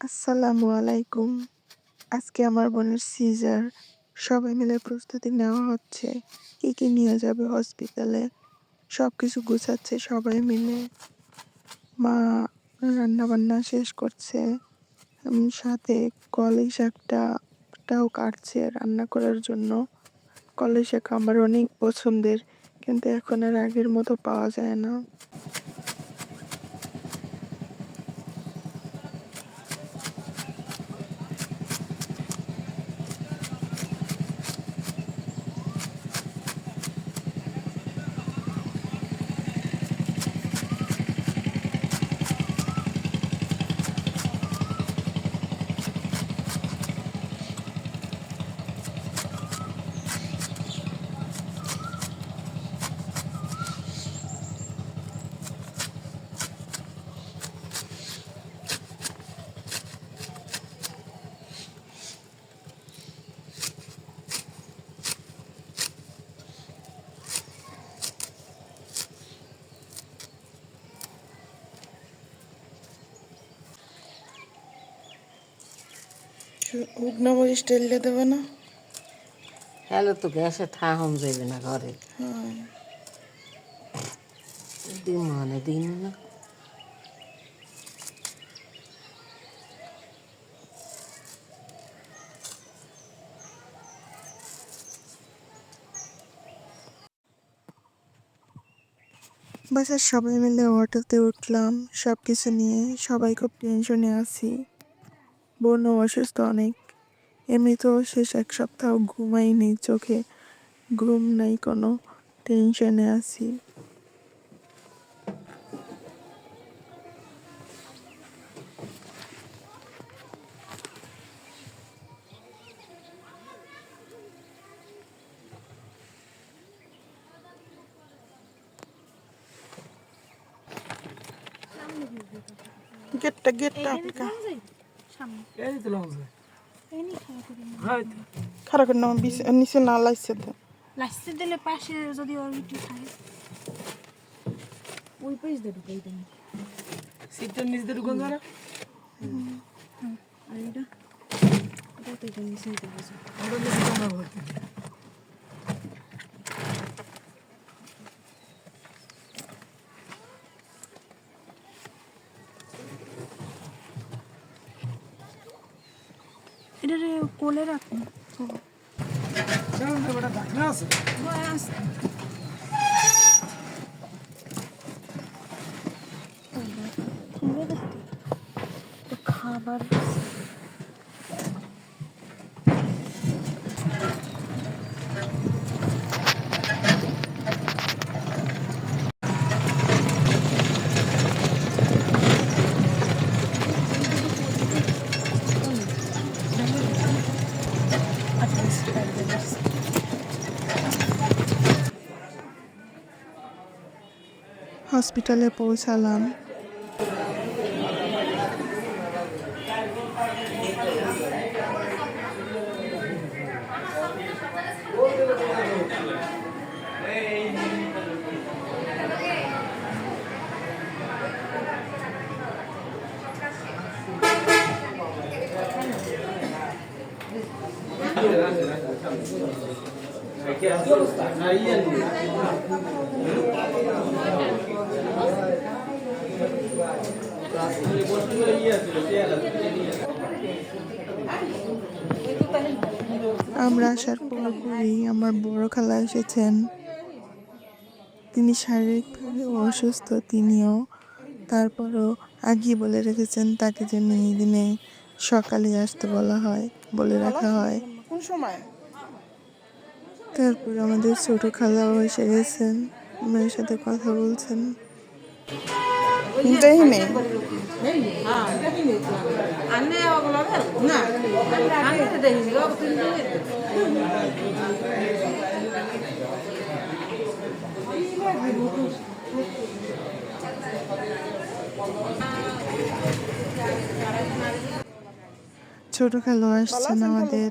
আসসালামু আলাইকুম। আজকে আমার বোনের সিজার। সবাই মিলে প্রস্তুতি নেওয়া হচ্ছে। কি কি নিয়ে যাবে হসপিটালে? সব কিছু গুছাচ্ছে সবাই মিলে। মা রান্না বান্না শেষ করছে। সাথে কলই শাকটাও কাটছে রান্না করার জন্য। কলই শাক আমার অনেক পছন্দের, কিন্তু এখন আর আগের মতো পাওয়া যায় না। উগনা মরিচ টেললে দেবে না। হ্যালো তো গ্যাসে ঠাহম যাবে না ঘরে। দিন মানে দিন না। বাসার সবাই মিলে অটোতে উঠলাম সব কিছু নিয়ে সবাই খুব টেনশনে আছি। বোনও অসুস্থ অনেক। এমনিতেও শেষ এক সপ্তাহ ঘুমাইনি চোখে ঘুম নাই কোনো টেনশনে আছি। Get গেটটা গেটটা আপকা খারাপ করে না বিছ- নিচে না লাগছে তো। লাস্টে দিলে পাশে যদি ওর একটু থাকে ওই পাশ দিয়ে ঢুকাই দেন। সিটটার নিচে দিয়ে ঢুকুন যারা। আর এটা এটা তো নিচে দিতে পারছে আমরা নিচে আমরা ভর্তি এটা রে কোলে রাখুন খাবার হসপিটালে পৌঁছালাম। আমরা আসার পুরোপুরি আমার বড় খালা এসেছেন। তিনি শারীরিকভাবে অসুস্থ, তিনিও। তারপরও আগিয়ে বলে রেখেছেন, তাকে যেন এই দিনে সকালে আসতে বলা হয়, বলে রাখা হয়। কোন সময়? তারপর আমাদের ছোট খালাও এসে গেছেন মেয়ের সাথে কথা বলছেন। ছোট খালো আসছেন আমাদের।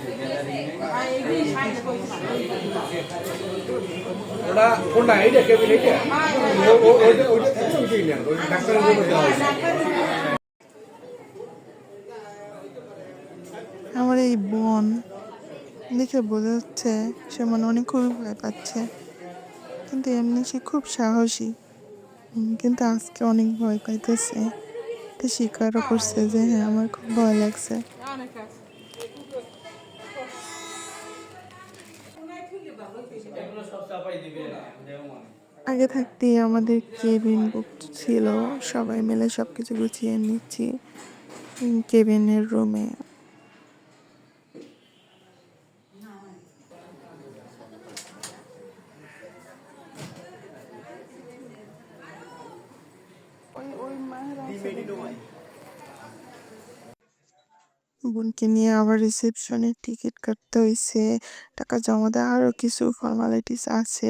ওটা কোনটা? আমার এই বোন দেখে বোঝা যাচ্ছে সে মনে অনেক খুবই ভয় পাচ্ছে। কিন্তু এমনি সে খুব সাহসী। কিন্তু আজকে অনেক ভয় পাইতেছে। তো স্বীকারও করছে যে হ্যাঁ আমার খুব ভয় লাগছে। আগে থাকতেই আমাদের কেবিন বুক ছিল। সবাই মিলে সব কিছু গুছিয়ে নিচ্ছি কেবিনের রুমে বোনকে নিয়ে আবার রিসেপশনের টিকিট কাটতে হয়েছে টাকা জমা দেওয়া আরও কিছু ফর্মালিটিস আছে।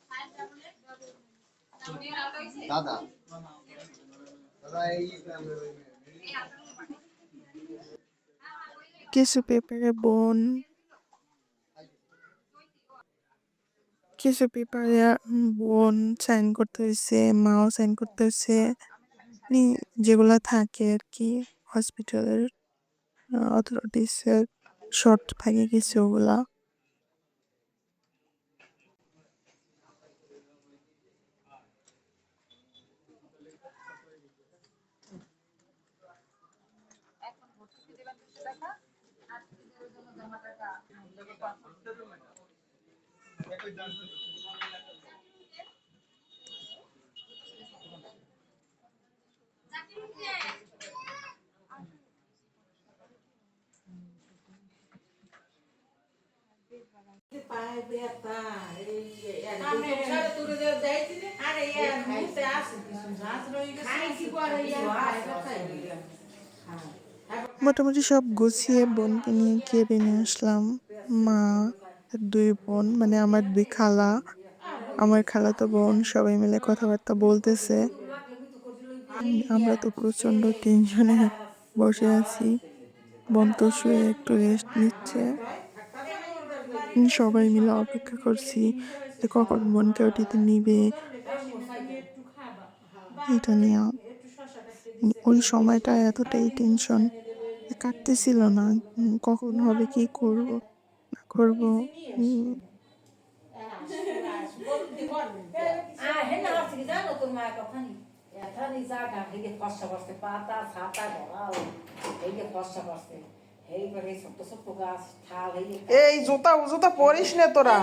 দাদা। কিছু পেপারে বোন। কিছু পেপারে বোন সাইন করতে হয়েছে, মাও সাইন করতে হয়েছে। যেগুলো থাকে আর কি হসপিটালের অথরিটিসের শর্ট থাকে কিছু ওগুলা। এখন ভর্তি দিলাম দুশো টাকা আজকে দেওয়ার জন্য জমা টাকা চাকরি মোটামুটি সব গুছিয়ে বোনকে নিয়ে কেবিনে আসলাম মা দুই বোন মানে আমার দুই খালা আমার খালা তো বোন সবাই মিলে কথাবার্তা বলতেছে আমরা তো প্রচণ্ড টেনশনে বসে আছি বোন তো শুয়ে একটু রেস্ট নিচ্ছে সবাই মিলে অপেক্ষা করছি যে কখন বোনকে ওটিতে নিবে। এটা নিয়ে ওই সময়টা এতটাই টেনশন কাটতেছিল না কখন হবে, কি করব, না করব কথা এই জুতা জুতা পরিস না তোরা।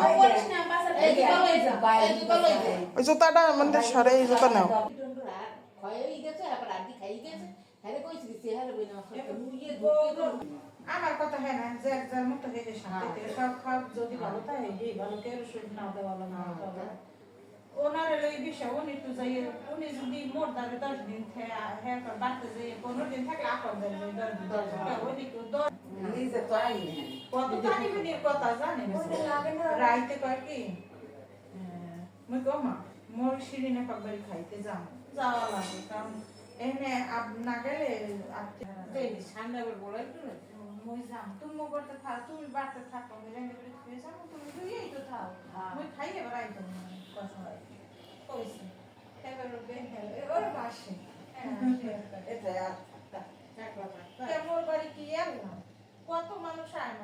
ওই জুতাটা আমাদের সারে এই জুতা নাও। আমার কথা হ্যাঁ না যে একজন মতো হেঁটে সাথে সব খাপ যদি ভালো থাকে এই ভালো কেউ ওষুধ না দেওয়া ভালো না ওনার এই বিষয় উনি একটু যাই উনি যদি মোট দাঁড়ে দশ দিন হ্যাঁ বাড়তে যাই পনেরো দিন থাকলে দশ দিন। দশ দিন। দশ নিজে তো আই কত টানিবিনির কথা জানেন রাইতে কয় কি মুই কো মা মোর শিরিনে পাকবাড়ি খাইতে যাম যাওয়া লাগে কারণ এনে আপ না গেলে ঠান্ডা করে বলাই মুই যাম তুমি মো করতে থাক তুমি বাড়তে থাকো রেনে করে খেয়ে যাব তুমি দুইই তো থাও মুই খাই এবার আইতো না কথা হয় কইছে এবার বেহেল ওর পাশে এটা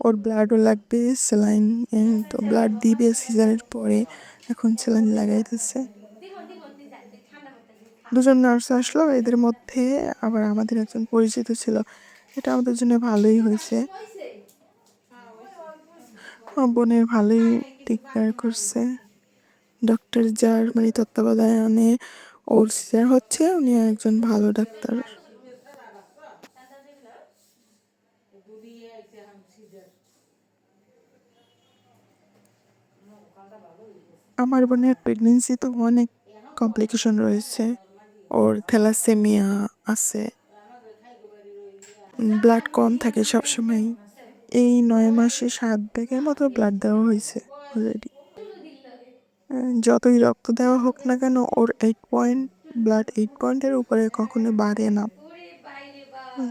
ওর ব্লাডও লাগবে সেলাইন তো ব্লাড দিবে সিজারের পরে। এখন সেলাইন লাগাইতেছে। দুজন নার্স আসলো, এদের মধ্যে আবার আমাদের একজন পরিচিত ছিল। এটা আমাদের জন্য ভালোই হয়েছে। বোনের ভালোই টেক কেয়ার করছে। ডক্টর যার মানে তত্ত্বাবধানে ওর সিজার হচ্ছে, উনি একজন ভালো ডাক্তার। আমার বোনের প্রেগনেন্সি তো অনেক কমপ্লিকেশন রয়েছে। ওর থ্যালাসেমিয়া আছে। ব্লাড কম থাকে সবসময়। এই নয় মাসে সাত ব্যাগের মতো ব্লাড দেওয়া হয়েছে অলরেডি যতই রক্ত দেওয়া হোক না কেন, ওর এইট পয়েন্ট ব্লাড এইট পয়েন্টের উপরে কখনো বাড়ে না।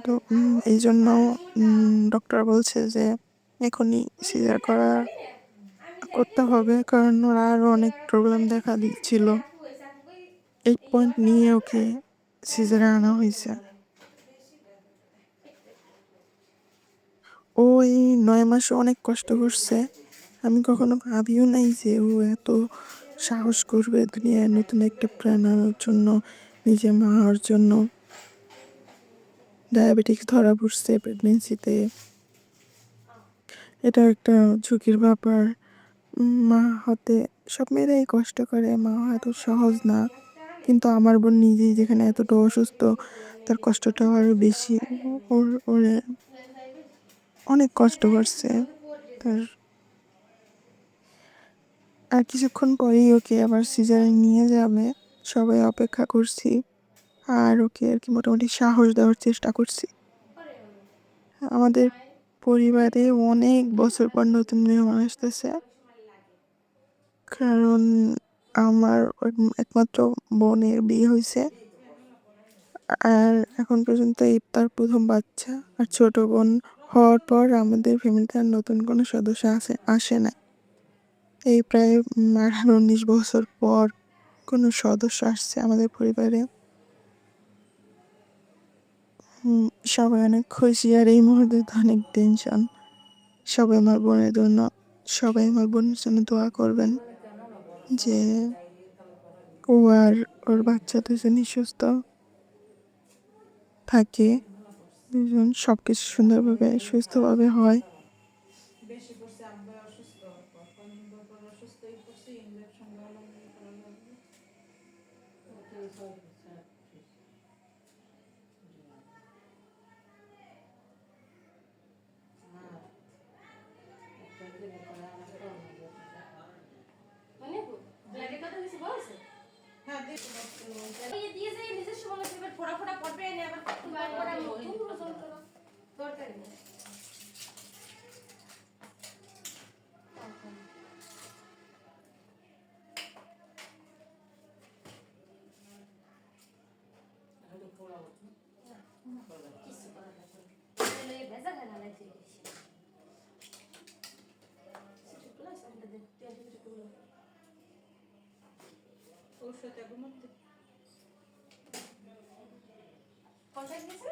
তো এই জন্য ডক্টর বলছে যে এখনই সিজার করা করতে হবে, কারণ ওর আরও অনেক প্রবলেম দেখা দিচ্ছিল। এইট পয়েন্ট নিয়ে ওকে সিজারে আনা হয়েছে। ও এই নয় মাসে অনেক কষ্ট করছে। আমি কখনো ভাবিও নাই যে ও এত সাহস করবে দুনিয়ায় নতুন একটা প্রাণ আনার জন্য নিজে মা হওয়ার জন্য। ডায়াবেটিক্স ধরা পড়ছে প্রেগনেন্সিতে এটা একটা ঝুঁকির ব্যাপার। মা হতে সব মেয়েরাই কষ্ট করে, মা এত সহজ না। কিন্তু আমার বোন নিজেই যেখানে এতটা অসুস্থ, তার কষ্টটাও আরও বেশি। ওর, ওরে অনেক কষ্ট করছে। তার আর কিছুক্ষণ পরেই ওকে আবার সিজারে নিয়ে যাবে। সবাই অপেক্ষা করছি। আর ওকে আর কি মোটামুটি সাহস দেওয়ার চেষ্টা করছি। আমাদের পরিবারে অনেক বছর পর নতুন মেহমান আসতেছে। কারণ আমার একমাত্র বোনের বিয়ে হয়েছে। আর এখন পর্যন্ত ইফতার প্রথম বাচ্চা আর ছোট বোন হওয়ার পর আমাদের ফ্যামিলিতে আর নতুন কোনো সদস্য আসে আসে না। এই প্রায় আঠারো উনিশ বছর পর কোনো সদস্য আসছে আমাদের পরিবারে। সবাই অনেক খুশি আর এই মুহূর্তে তো অনেক টেনশন সবাই আমার বোনের জন্য, সবাই আমার বোনের জন্য দোয়া করবেন। যে ও আর ওর বাচ্চা দুজনই সুস্থ থাকে দুজন সব কিছু সুন্দরভাবে সুস্থভাবে হয় বেশি করছে আব্বা অসুস্থ কদিন পর পর অসুস্থই করছে ইঞ্জেকশন দেওয়া লাগবে করা লাগবে মানে ব্লাডের কথা কিছু বলছে হ্যাঁ দেখো এই দিয়ে যে নিজস্ব বলে কোনটা দিয়েছে?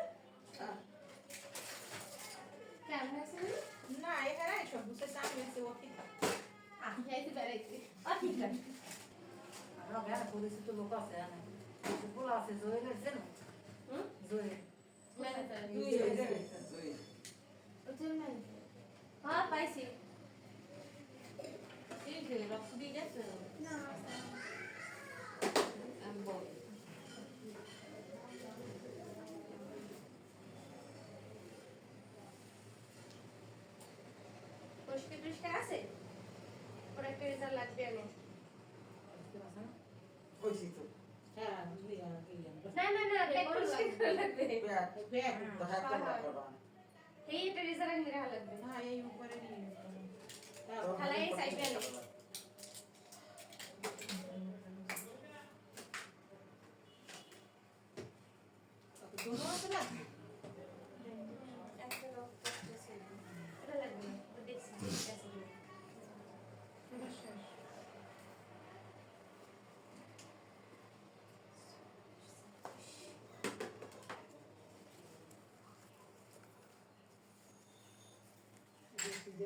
কেমন আছে না এখানে সব বুঝতে ও কি আহ, যাইতে বেড়াইতে। আর ঠিক আছে। আমরা বেড়া পরিচিত লোক আছে কিছু পোলা আছে হুম? দুই দিয়েছে। জয়েল। ওদের মেনে। হ্যাঁ, পাইছি। রক্ত দিয়ে গেছে আমি বল। রেজাল্ট লাগবে আমি। হ্যাঁ না, না, না, পেট পরিষ্কার করা লাগবে। এই লাগবে। হ্যাঁ উপরে নিয়ে খালাই সাইডে আনো। দুটো আছে না একটা রক্ত আছে। ওটা লাগবে না, ওটা দেখছি, ঠিক আছে। এটা শেষ সিজারের বাচ্চা আনছে ওখানে তো খালামার নাতিদের কি আগেই প্রিপারেশন ছিল সিলেক্ট করার জন্য নাকি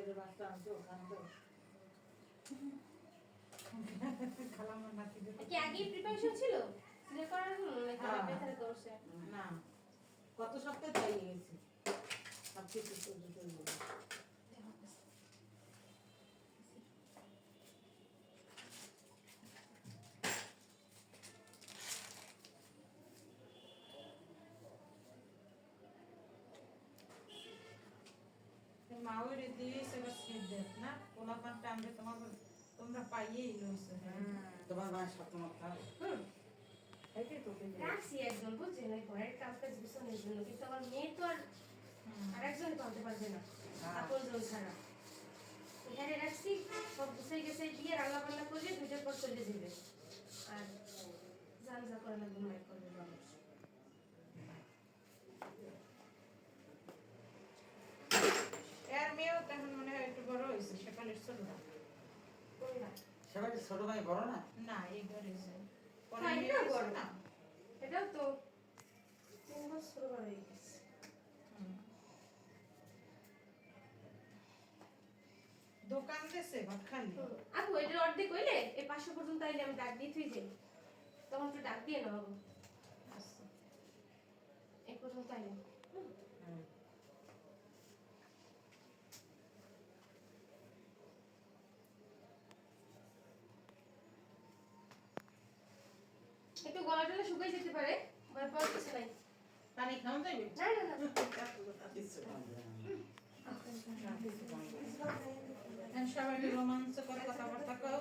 হ্যাঁ। ব্যথার করছে? না কত সপ্তাহে তাই গেছি। সব কিছু করব মাওরে দিয়েছে এবার সিদ্ধের না? পোলাপান টানবে তোমার তোমরা পাইয়েই লইছো তোমার মায়ের স্বপ্ন খাবে হুম। এটাই তো পেয়ে রাখছি একজন বুঝছেন ওই ঘরের কাজ কাজ বিছানোর জন্য কিন্তু আমার মেয়ে তো আর আর একজন পালতে পারবে না। আপন জন ছাড়া। এখানে রাখছি সব গুছাই গেছে দিয়ে রান্না বান্না করলে দুটোর পর চলে যাবে। আর জান যা করে না ঘুমাই করবে মানুষ এর মেয়েও তখন মনে হয় একটু বড় হয়েছে সেকালের ছোট না কোনটা? সবাই ছোট ভাই বড় না না এই ঘরে বড়। না। এটাও তো তিন বছর বড় হয়ে গেছে। দোকান দেশে ভাত খালি আপু এটা অর্ধেক হইলে? এই পাঁচশো পর্যন্ত আইলে আমি ডাক দিয়ে থুই যাই। তখন একটু ডাক দিয়ে না বাবু আচ্ছা। এই পর্যন্ত আইলে টলা শুকাই যেতে পারে ভয় পাওয়ার কিছু নাই। পানি খাওয়া যাবে না না না কিচ্ছু খাবে না। এখন সবাই রোমাঞ্চকর কথাবার্তা কও।